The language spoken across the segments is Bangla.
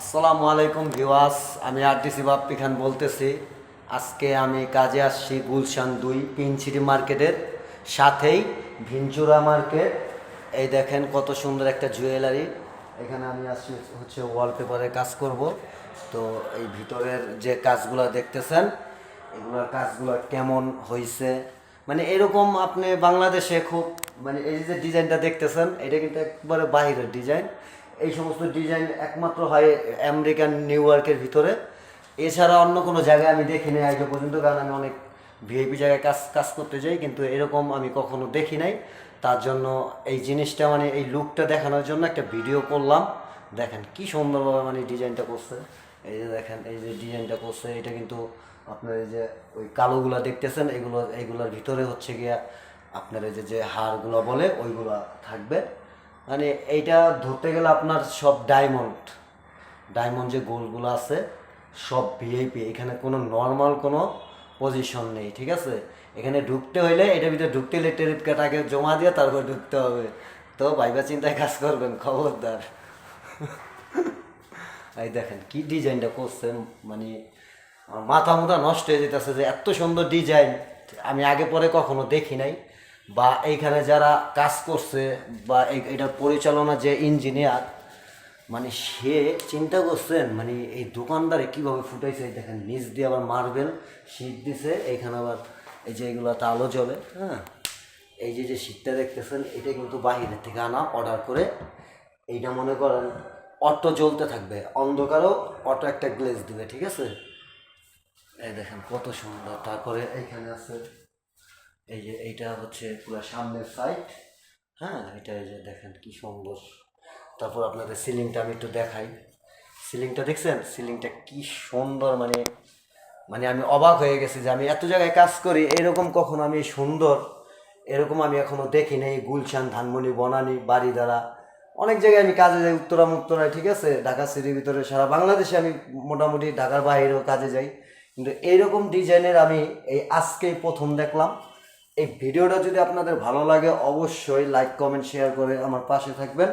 আসসালামু আলাইকুম ভিওয়াস আমি আরডিসি বাপ্পি খান বলতেছি। আজকে আমি কাজে আসছি গুলশান দুই পিনছিটি মার্কেটের সাথেই ভিনচুরা মার্কেট। এই দেখেন কত সুন্দর একটা জুয়েলারি। এখানে আমি আসছি হচ্ছে ওয়ালপেপারের কাজ করব। তো এই ভিতরের যে কাজগুলো দেখতেছেন, এগুলোর কাজগুলো কেমন হয়েছে মানে এরকম আপনি বাংলাদেশে খুব মানে এই যে ডিজাইনটা দেখতেছেন, এটা কিন্তু একবারে বাইরের ডিজাইন এই সমস্ত ডিজাইন একমাত্র হয় আমেরিকান নিউ ইয়র্কের ভিতরে। এছাড়া অন্য কোনো জায়গায় আমি দেখিনি আগে পর্যন্ত, কারণ আমি অনেক ভিআইপি জায়গায় কাজ কাজ করতে যাই, কিন্তু এরকম আমি কখনো দেখি নাই। তার জন্য এই জিনিসটা মানে এই লুকটা দেখানোর জন্য একটা ভিডিও করলাম। দেখেন কি সুন্দরভাবে মানে ডিজাইনটা করছে। এই যে দেখেন, এই যে ডিজাইনটা করছে, এটা কিন্তু আপনার এই যে ওই কালোগুলা দেখতেছেন, এগুলো এইগুলোর ভিতরে হচ্ছে গিয়া আপনার এই যে যে হাড়গুলো বলে, ওইগুলা থাকবে। মানে এইটা ধরতে গেলে আপনার সব ডায়মন্ড ডায়মন্ড যে গোলগুলো আছে, সব ভিআইপি এখানে কোনো নর্মাল কোনো পজিশন নেই, ঠিক আছে? এখানে ঢুকতে হইলে এটার ভিতরে ঢুকতে হলে কাট আগে জমা দিয়ে তারপর ঢুকতে হবে। তো ভাইবা চিন্তায় কাজ করবেন, খবরদার। এই দেখেন কি ডিজাইনটা করছেন মানে মাথা মুথা নষ্ট হয়ে যেতেছে যে এত সুন্দর ডিজাইন। আমি আগে পরে কখনো দেখি নাই। বা এইখানে যারা কাজ করছে বা এটার পরিচালনা যে ইঞ্জিনিয়ার মানে সে চিন্তা করছেন মানে এই দোকানদারে কীভাবে ফুটাইছে দেখেন, নিচ দিয়ে আবার মার্বেল শীত দিছে, এইখানে আবার এই যে এগুলোতে আলো জ্বলে হ্যাঁ? এই যে যে শীতটা দেখতেছেন, এটা কিন্তু বাহিরের থেকে আনা, অর্ডার করে। এইটা মনে করেন, অটো জ্বলতে থাকবে, অন্ধকারও অটো একটা গ্লেজ দিবে, ঠিক আছে? এই দেখেন, কত সুন্দর, তারপরে এইখানে আছে এই যে এইটা হচ্ছে পুরো সামনের সাইড হ্যাঁ? এটা এই যে দেখেন কি সুন্দর। তারপর আপনাদের সিলিংটা আমি একটু দেখাই। সিলিংটা দেখছেন? সিলিংটা কি সুন্দর মানে মানে আমি অবাক হয়ে গেছি যে আমি এত জায়গায় কাজ করি, এরকম কখনো আমি সুন্দর, এরকম আমি এখনও দেখি নাই। গুলশান ধানমনি বনানি বাড়ি দ্বারা অনেক জায়গায় আমি কাজে যাই, উত্তরা মুক্তরায় ঠিক আছে? ঢাকা সিটির ভিতরে সারা বাংলাদেশে আমি মোটামুটি ঢাকার বাইরেও কাজে যাই। কিন্তু এইরকম ডিজাইনের আমি এই আজকেই প্রথম দেখলাম। এই ভিডিওটা যদি আপনাদের ভালো লাগে, অবশ্যই লাইক কমেন্ট শেয়ার করে আমার পাশে থাকবেন।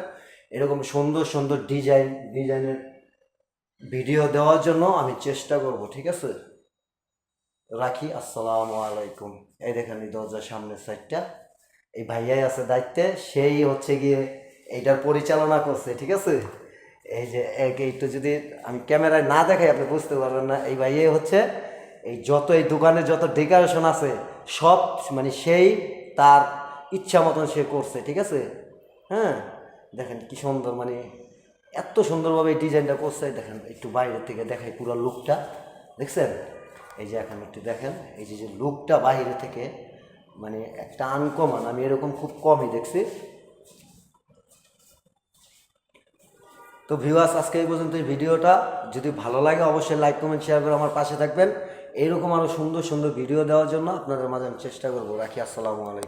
এরকম সুন্দর সুন্দর ডিজাইন ডিজাইনের ভিডিও দেওয়ার জন্য আমি চেষ্টা করব, ঠিক আছে? রাখি, আসসালামু আলাইকুম। এই দেখেন এই দরজার সামনের সাইডটা এই ভাইয়াই আছে দায়িত্বে, সেই হচ্ছে গিয়ে এইটার পরিচালনা করছে, ঠিক আছে? এই যে এক এইটা যদি আমি ক্যামেরায় না দেখাই, আপনি বুঝতে পারবেন না। এই ভাইয়াই হচ্ছে এই যত এই দোকানে যত ডেকোরেশন আছে সব মানে সেই তার ইচ্ছা মতন সে করছে, ঠিক আছে? হ্যাঁ? দেখেন কি সুন্দর মানে এত সুন্দরভাবে ডিজাইনটা করছে। দেখেন, একটু বাইরের থেকে দেখাই পুরো লুকটা দেখছেন? এই যে এখন একটু দেখেন, এই যে যে লুকটা বাইরে থেকে মানে একটা আনকমন আমি এরকম খুব কমই দেখছি। তো ভিউয়ার্স আজকে এই পর্যন্ত এই ভিডিওটা। যদি ভালো লাগে, অবশ্যই লাইক কমেন্ট শেয়ার করে আমার পাশে থাকবেন। এইরকম আরও সুন্দর সুন্দর ভিডিও দেওয়ার জন্য আপনাদের মাঝে আমি চেষ্টা করব। রাখি, আসসালামু আলাইকুম।